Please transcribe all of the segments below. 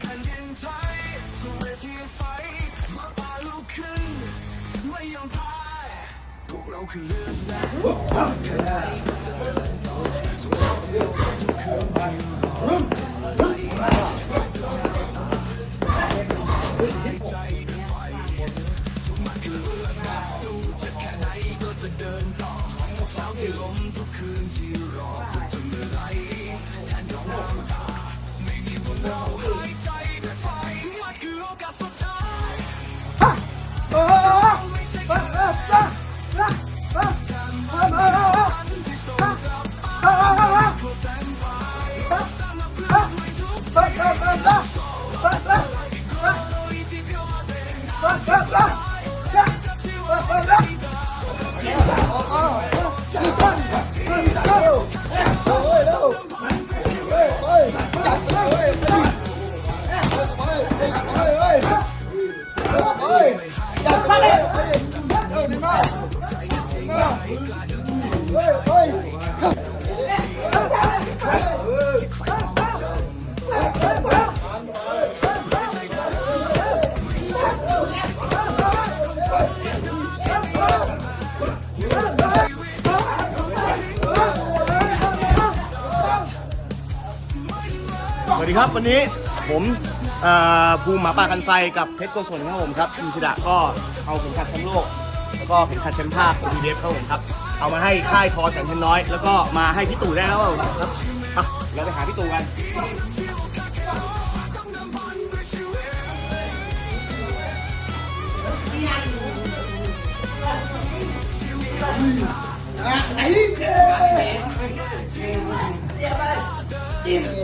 แผ่นดินไทยสู่เวทีไฟมาปาลุกขึ้นไม่ยอมแพ้พวกเราคือเลือดและมา คือ วัสดีครับวันนี้ผมเอ่อภูมิหมาป่ากันไซกับเพชรโกศลครับผมครับทีมศิดะก็เอาเข็มขัดแชมป์โลก แล้วก็เข็มขัดแชมป์ภาค OTDF ครับผมครับ เอามาให้ค่ายทอแสนเทนน้อย แล้วก็มาให้พี่ตู่ได้แล้วครับอะเราไปหาพี่ตู่กันเ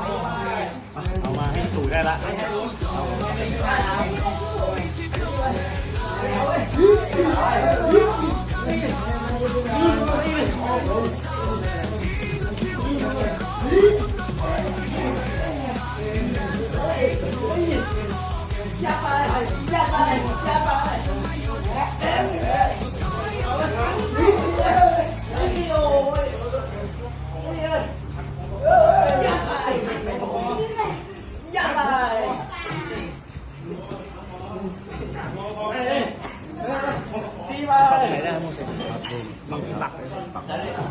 มาให้พี่ตู่ได้ กปักปักเลยปัก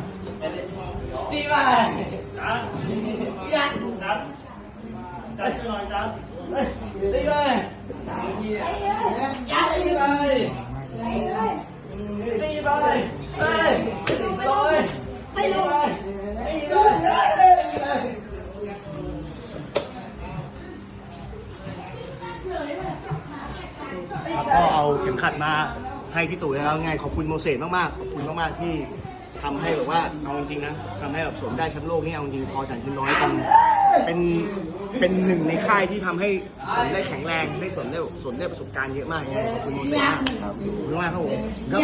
ก็เอาเข็มขัดมาให้พี่ตู่แล้วไงขอบคุณโมเสสมากๆขอบคุณมากๆที่ ทำให้แบบว่าเอาจริงๆนะทำให้แบบสวมได้แชมป์โลกนี่เอาจริงทอแสนทินน้อยเป็นเป็นเป็นหนึ่งในค่ายที่ทำให้สวมได้แข็งแรงได้สวมได้สวมได้ประสบการณ์เยอะมากไงขอบคุณโมเสสมากครับขอบคุณมากครับผมครับ